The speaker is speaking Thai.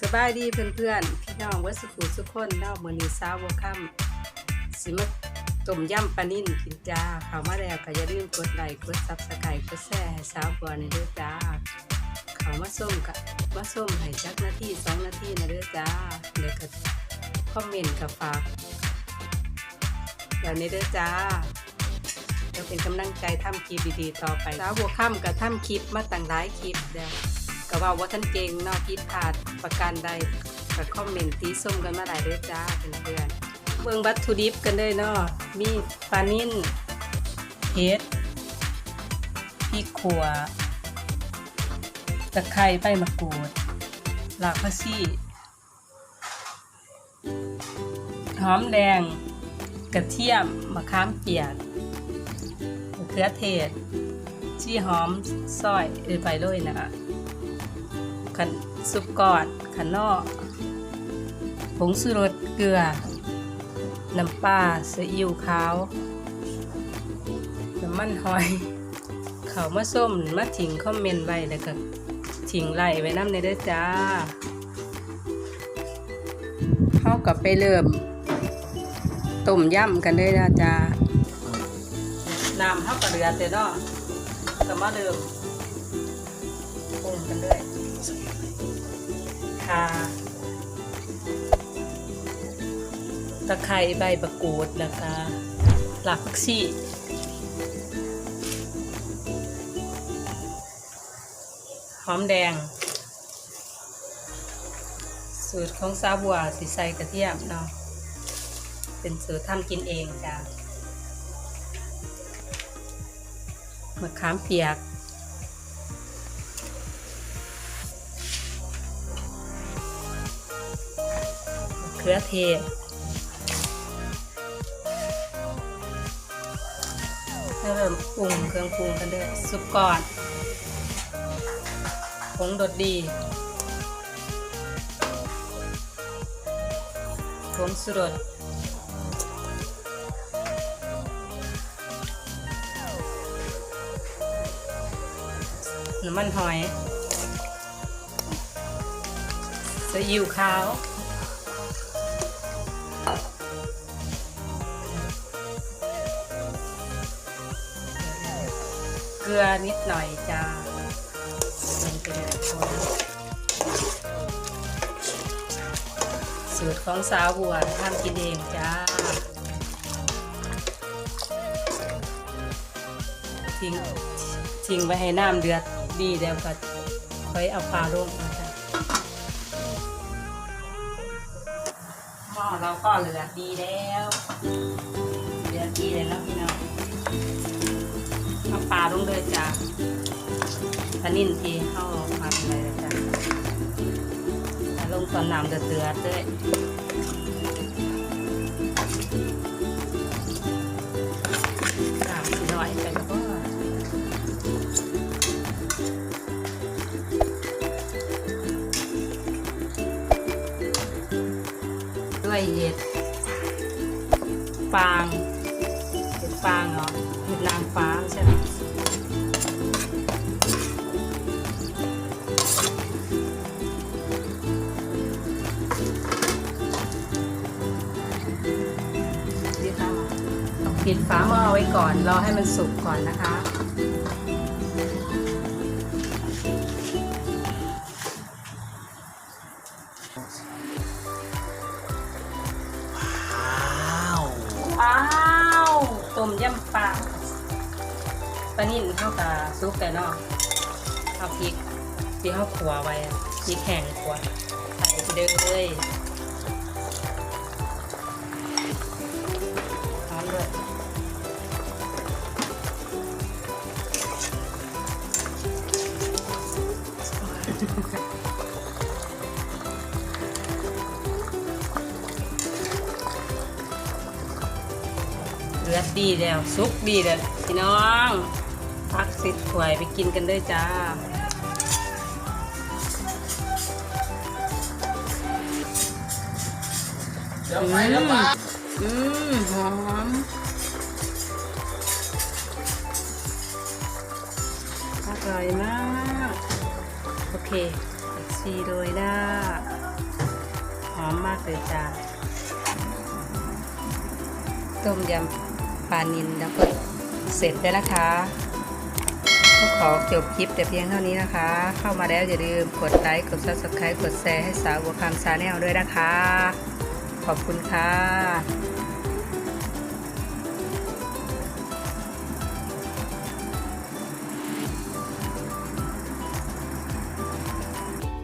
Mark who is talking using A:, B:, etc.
A: สบายดีเพื่อนๆ พี่น้องวัสุขุสุขคนเล่ามือนี้สาวบัวค่ำสิมาต้มยำปลานิ่นกินจ้าเข้ามาแล้วก็อย่าลืมกดไลค์กดซับสไครต์กดแชร์ให้สาวบัวในเด้อจ้าเขามาส้มกับมาส้มให้จักนาทีสองนาทีนะเด้อจ้าเดี๋ยวก็คอมเมนต์กับฝากแบบนี้เด้อจ้าจะเป็นกำลังใจทำคลิปดีๆต่อไปสาวบัวค่ำกับทำคลิปมาต่างหลายคลิปเด้อ ก็ว่าว่าท่านเก่งนอกผิดพลาดประการใดก็คอมเมนต์ตีส้มกันมาหลายเด้อจ้าเพื่อนๆเมืองวัตถุดิบกันเลยเนาะมีปลานิ่นเห็ดพริกขัวตะไคร้ใบมะกรูดหลากผักชีหอมแดง กระเทียม มะขามเปียกมะเขือเทศ ชีหอมซอยเออไปเลยนะคะ ขันซุปกอนขันนอผงสุรสเกลือ น้ำปลาซีอิ๊วขาว น้ำมันหอย เขามาส้มมาถิงคอมเมนต์ไว้แล้วก็ถิงไล่ไว้น้ำในเด้อจ้าเข้ากับไปเริ่มต้มยำกันเลยนะจ้าน้ำเข้ากับเรือแต่เนาะก็มาเริ่มปรุงกันเลย ค่ะตะไคร้ใบประกูดแล้วก็หลักผักชีหอมแดง สูตรของซาบัวสิใสกระเทียมเนาะเป็นสูตรทำกินเองจ้ะมะขามเปียก เรือเทศเริ่มปรุงเครื่องปรุงกันด้วยซุปก่อนผงดดดีผงสุรสน้ำมันหอยซีอิ๊วขาว เกลือนิดหน่อยจ้าลงไปเลยคนสูตรของสาวบัวทำกินเองจ้า ทิ้งทิ้งไว้ให้น้ำเดือดดีแล้วก็ค่อยเอาปลาลงมาจ้ะหม้อเราก็เหลือดีแล้ว เหลือดีเลยแล้วพี่น้อง ปลาลงเลยจ้ะปลานิ่นที่เข้ามาเลยจ้ะแล้วลงตอนน้ำเดือดๆด้วยน้ำสิหน่อยไปแล้วก็ด้วยเห็ดฟางเห็ดฟางเหรอเห็ดนางฟ้าใช่ไหม ปิดฝาหม้อไว้ก่อน รอให้มันสุกก่อนนะคะ ว้าวต้มยำปลาปลานิ่นเท่ากับซุปแต่นาะเอาพริกที่เข้าขัวไว้พริกแห้งขัวใส่ไปเลย เลือดดีแล้วซุกดีแล้วพี่น้องพักสิถวยไปกินกันด้วยจ้า
B: เดี๋ยวไปเดี๋ยวมา
A: อืมหอมอร่อยมากโอ เคสชีโรยหน้า หอมมากเลยจ้า ต้มยำปลานิลแล้วก็เสร็จแล้วนะคะก็ขอจบคลิปแต่เพียงเท่านี้นะคะ เข้ามาแล้วอย่าลืมกดไลค์ กด subscribe กดแชร์ให้สาวบัวคำซาแนลด้วยนะคะ ขอบคุณค่ะ